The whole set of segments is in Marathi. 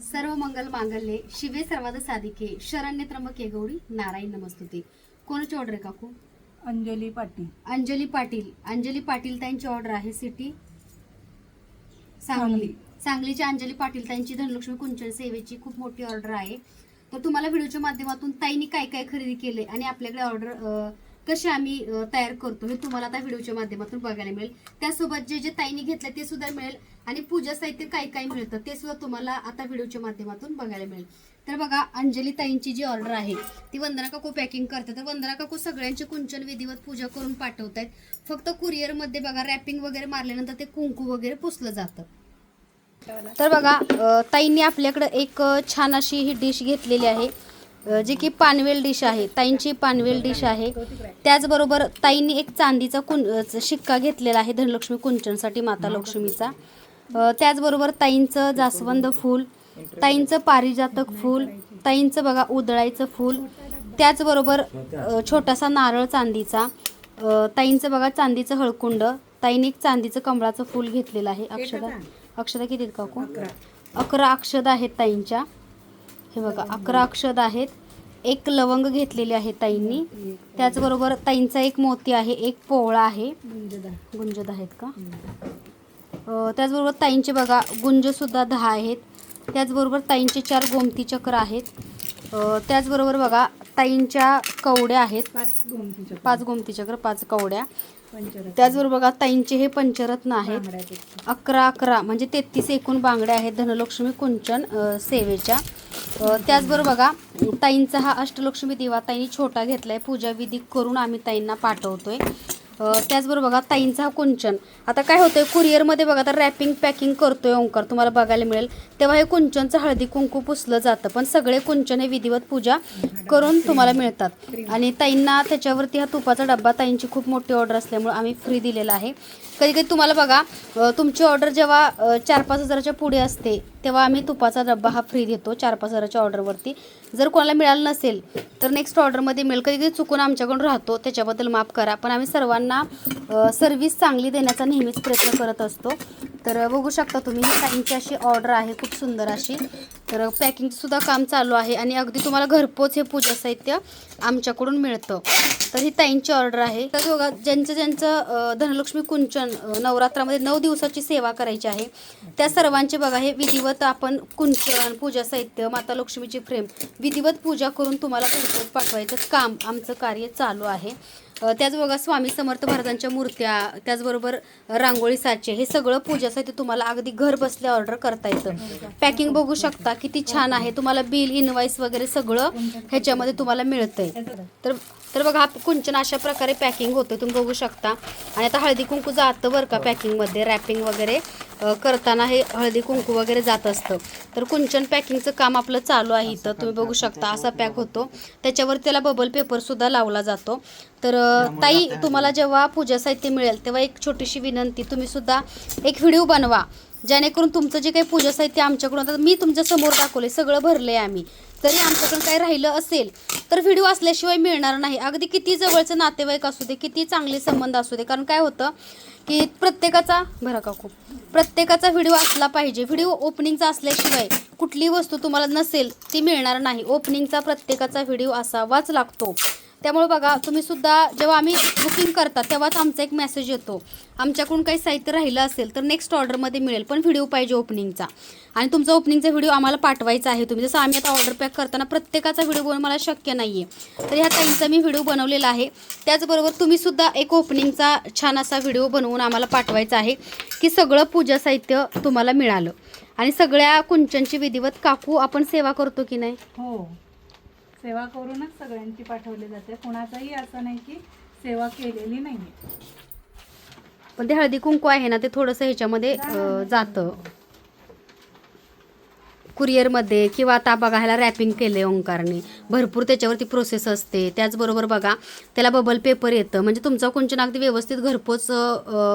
सर्व मंगल मांगल्ये शिवे सर्वाद साधिके. शरण्य त्र्यंबके गौरी नारायण नमस्तुते. कोणाची ऑर्डर आहे काकू? अंजली पाटील. अंजली पाटील. अंजली पाटील त्यांची ऑर्डर आहे सिटी. सांगली. सांगलीच्या अंजली पाटील त्यांची धनलक्ष्मी कुंचन सेवेची खूप मोठी ऑर्डर आहे. तर तुम्हाला व्हिडिओच्या माध्यमातून ताईंनी काय काय खरेदी केले आणि आपल्याकडे ऑर्डर कसे आम्ही तयार करतो हे तुम्हाला आता व्हिडिओच्या माध्यमातून बघायला मिळेल. त्यासोबत जे जे ताईंनी घेतलं ते सुद्धा मिळेल आणि पूजा साहित्य काय काय मिळतं ते सुद्धा तुम्हाला आता व्हिडिओच्या माध्यमातून बघायला मिळेल. तर बघा अंजली ताईंची जी ऑर्डर आहे ती वंदना काकू पॅकिंग करते. तर वंदना काकू सगळ्यांचे कुंचन विधिवत पूजा करून पाठवतायत. फक्त कुरिअरमध्ये बघा रॅपिंग वगैरे मारल्यानंतर ते कुंकू वगैरे पुसलं जातं. तर बघा ताईंनी आपल्याकडं एक छान अशी ही डिश घेतलेली आहे. जी की पानवेल डिश आहे ताईंची पानवेल डिश आहे. त्याचबरोबर ताईंनी एक चांदीचा कुं शिक्का घेतलेला आहे धनलक्ष्मी कुंचनसाठी माता लक्ष्मीचा. त्याचबरोबर ताईंचं जास्वंद फूल ताईंचं पारिजातक फूल ताईंचं बघा उदळायचं फूल त्याचबरोबर छोटासा नारळ चांदीचा. ताईंचं बघा चांदीचं हळकुंड ताईने एक चांदीचं कमळाचं फूल घेतलेलं आहे. अक्षदा अक्षदा किती काकू? अकरा अक्षदा आहेत ताईंच्या. हे बघा अकरा अक्षद आहेत. एक लवंग घेतलेली आहे ताईंनी. त्याचबरोबर ताईंचा एक मोती आहे एक पोवळा आहे. गुंजद आहेत का? त्याचबरोबर ताईंचे बघा गुंजसुद्धा दहा आहेत. त्याचबरोबर ताईंचे चार गोमती चक्र आहेत. त्याचबरोबर बघा ताईंच्या कवड्या आहेत. पाच गोमती चक्र. पाच गोमती चक्र पाच कवड्या. त्याचबरोबर बघा ताईंचे हे पंचरत्न आहेत. अकरा अकरा म्हणजे तेहतीस एकूण बांगड्या आहेत धनलक्ष्मी कुंचन सेवेच्या. त्याचबरोबर बघा ताईंचा हा अष्टलक्ष्मी दिवा ताईंनी छोटा घेतलाय. पूजा विधी करून आम्ही ताईंना पाठवतोय. त्याचबरोबर बघा ताईंचा हा कुंचन. आता काय होतंय कुरिअरमध्ये बघा आता रॅपिंग पॅकिंग करतो आहे ओंकार तुम्हाला बघायला मिळेल. तेव्हा हे कुंचनचं हळदी कुंकू पुसलं जातं पण सगळे कुंचन हे विधिवत पूजा करून तुम्हाला मिळतात. आणि ताईंना त्याच्यावरती हा तुपाचा डब्बा ताईंची खूप मोठी ऑर्डर असल्यामुळे आम्ही फ्री दिलेला आहे. कधी कधी तुम्हाला बघा तुमची ऑर्डर जेव्हा चार पाच हजाराच्या पुढे असते तेव्हा आम्ही तुपाचा डब्बा हा फ्री देतो चार पाच हजाराच्या ऑर्डरवरती जर कोणाला मिळालं नसेल तर नेक्स्ट ऑर्डरमध्ये मिळेल. कधी कधी चुकून आमच्याकडून राहतो त्याच्याबद्दल माफ करा पण आम्ही सर्वांना सर्व्हिस चांगली देण्याचा नेहमीच प्रयत्न करत असतो. तर बघू शकता तुम्ही ही ताईंची अशी ऑर्डर आहे खूप सुंदर अशी. तर पॅकिंगसुद्धा काम चालू आहे आणि अगदी तुम्हाला घरपोच हे पूजा साहित्य आमच्याकडून मिळतं. तर ही ताईंची ऑर्डर आहे. तर बघा ज्यांचं ज्यांचं धनलक्ष्मी कुंचन नवरात्रामध्ये नऊ दिवसाची सेवा करायची आहे त्या सर्वांचे बघा हे विधिवत आपण कुंचन पूजा साहित्य माता लक्ष्मीची फ्रेम विधिवत पूजा करून तुम्हाला घरपोच पाठवायचं काम आमचं कार्य चालू आहे. त्याच बघा स्वामी समर्थ महाराजांच्या मूर्त्या त्याचबरोबर रांगोळी साचे हे सगळं पूजा साहित्य तुम्हाला अगदी घर बसल्या ऑर्डर करता येतं. पॅकिंग बघू शकता किती छान आहे. तुम्हाला बिल इनवाईस वगैरे सगळं ह्याच्यामध्ये तुम्हाला मिळतंय. तर तर बघा हा कुंचन अशा प्रकारे पॅकिंग होतं तुम्ही बघू शकता. आणि आता हळदी कुंकू जातं बरं का पॅकिंगमध्ये रॅपिंग वगैरे. करताना हे हळदी कुंकू वगैरे जात असतं. तर कुंचन पॅकिंगचं काम आपलं चालू आहे इथं. तुम्ही बघू शकता असा पॅक होतो. त्याच्यावर त्याला बबल पेपरसुद्धा लावला जातो. तर ताई तुम्हाला जेव्हा पूजा साहित्य मिळेल तेव्हा एक छोटीशी विनंती. तुम्ही सुद्धा एक व्हिडिओ बनवा. जेणेकरून तुमचं जे काही पूजा साहित्य आमच्याकडून आता मी तुमच्यासमोर दाखवले सगळं भरले आम्ही. जरी आमच्याकडून काही राहिलं असेल तर व्हिडिओ असल्याशिवाय मिळणार नाही. अगदी किती जवळचं नातेवाईक असू दे किती चांगले संबंध असू दे. कारण काय होतं की प्रत्येकाचा बरं का खूप प्रत्येकाचा व्हिडिओ असला पाहिजे. व्हिडिओ ओपनिंगचा असल्याशिवाय कुठली वस्तू तुम्हाला नसेल ती मिळणार नाही. ओपनिंगचा प्रत्येकाचा व्हिडिओ असावाच लागतो. त्यामुळे बघा तुम्ही सुद्धा जेव्हा आम्ही बुकिंग करता तेव्हाच आमचा एक मेसेज येतो. आमच्याकडून काही साहित्य राहिलं असेल तर नेक्स्ट ऑर्डरमध्ये मिळेल पण व्हिडिओ पाहिजे ओपनिंगचा आणि तुमचा ओपनिंगचा व्हिडिओ आम्हाला पाठवायचा आहे तुम्ही. जसं आम्ही आता ऑर्डर पॅक करताना प्रत्येकाचा व्हिडिओ बनवून मला शक्य नाही आहे तर ह्या ताईंचा मी व्हिडिओ बनवलेला आहे. त्याचबरोबर तुम्हीसुद्धा एक ओपनिंगचा छान असा व्हिडिओ बनवून आम्हाला पाठवायचा आहे की सगळं पूजा साहित्य तुम्हाला मिळालं. आणि सगळ्या कुंचनची विधिवत काकू आपण सेवा करतो की नाही? हो. सेवा करूनच सगळ्यांची पाठवली जाते. कुणाचाही असं नाही की सेवा केलेली नाही पण ते हळदी कुंकू आहे ना ते थोडंसं ह्याच्यामध्ये जातं. कुरिअरमध्ये किंवा आता बघा ह्याला रॅपिंग केलं ओंकारने. भरपूर त्याच्यावरती प्रोसेस असते. त्याचबरोबर बघा त्याला बबल पेपर येतं. म्हणजे तुमचा कुंचन अगदी व्यवस्थित घरपोच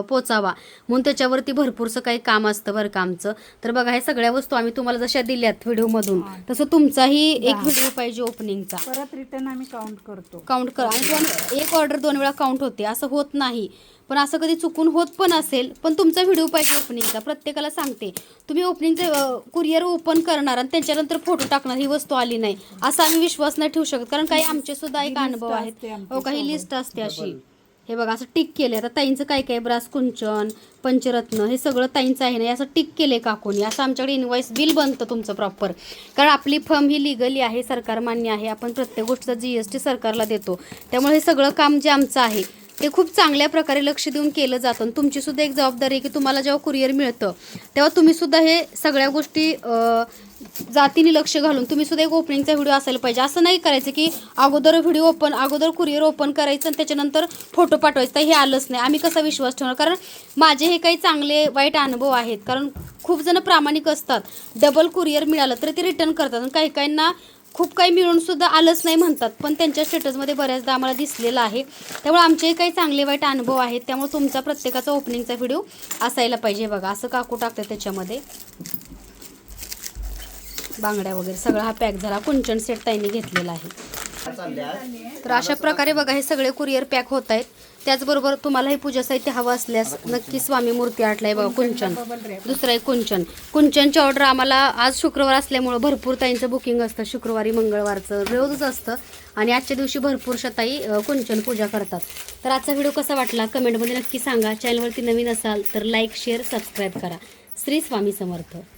पोचावा. म्हणून त्याच्यावरती भरपूरसं काही काम असतं बरं का आमचं. तर बघा हे सगळ्या वस्तू आम्ही तुम्हाला जशा दिल्यात व्हिडिओमधून तसं तुमचाही एक व्हिडिओ पाहिजे ओपनिंगचा परत रिटर्न आम्ही काउंट करतो. काउंट करा. आणि एक ऑर्डर दोन वेळा काउंट होते. असं होत नाही. पण असं कधी चुकून होत पण असेल पण तुमचा व्हिडिओ पाहिजे ओपनिंगचा प्रत्येकाला सांगते तुम्ही ओपनिंगचं कुरिअर ओपन करणार आणि त्याच्यानंतर फोटो टाकणार ही वस्तू आली नाही. असा आम्ही विश्वास नाही ठेवू शकत कारण काही आमचे सुद्धा एक ही अनुभव आहेत. हो काही. लिस्ट असते अशी. हे बघा असं टिक केले आता ताईंचं काय काय? ब्रास कुंचन पंचरत्न हे सगळं ताईंचं आहे ना असं टिक केले काकूनी. असं आमच्याकडे इन्व्हॉइस बिल बनतं तुमचं प्रॉपर कारण आपली फर्म ही लिगली आहे सरकार मान्य आहे. आपण प्रत्येक गोष्टीचा जी एस टी सरकारला देतो. त्यामुळे हे सगळं काम जे आमचं आहे ते खूप चांगल्या प्रकारे लक्ष देऊन केलं जातं. आणि तुमची सुद्धा एक जबाबदारी आहे की तुम्हाला जेव्हा कुरिअर मिळतं तेव्हा तुम्ही सुद्धा हे सगळ्या गोष्टी जातीने लक्ष घालून तुम्ही सुद्धा एक ओपनिंगचा व्हिडिओ असायला पाहिजे. असं नाही करायचं की अगोदर व्हिडिओ ओपन अगोदर कुरिअर ओपन करायचं आणि त्याच्यानंतर फोटो पाठवायचं. तर हे आलंच नाही. आम्ही कसा विश्वास ठेवणार? कारण माझे हे काही चांगले वाईट अनुभव आहेत. कारण खूप जण प्रामाणिक असतात. डबल कुरिअर मिळालं तर ते रिटर्न करतात. आणि काही काहींना खूप काही मिळून सुद्धा आलंच नाही म्हणतात पण त्यांच्या स्टेटसमध्ये बऱ्याचदा आम्हाला दिसलेलं आहे. त्यामुळे आमचेही काही चांगले वाईट अनुभव आहेत त्यामुळे तुमचा प्रत्येकाचा ओपनिंगचा व्हिडिओ असायला पाहिजे बघा. असं काकू टाकते त्याच्यामध्ये. बांगड्या वगैरे सगळा हा पॅक झाला. कुंचन सेट ताईने घेतलेला आहे. तर अशा प्रकारे बघा हे सगळे कुरिअर पॅक होत आहेत. त्याचबरोबर तुम्हाला हे पूजा साहित्य हवं असल्यास नक्की स्वामी मूर्ती आटलाय बघा कुंचन. दुसरं आहे कुंचन. कुंचनची ऑर्डर आम्हाला आज शुक्रवार असल्यामुळं भरपूर ताईंचं बुकिंग असतं. शुक्रवारी मंगळवारचं रोजच असतं. आणि आजच्या दिवशी भरपूर शताई कुंचन पूजा करतात. तर आजचा व्हिडिओ कसा वाटला? कमेंटमध्ये नक्की सांगा. चॅनलवरती नवीन असाल तर लाईक शेअर सबस्क्राईब करा. श्री स्वामी समर्थ.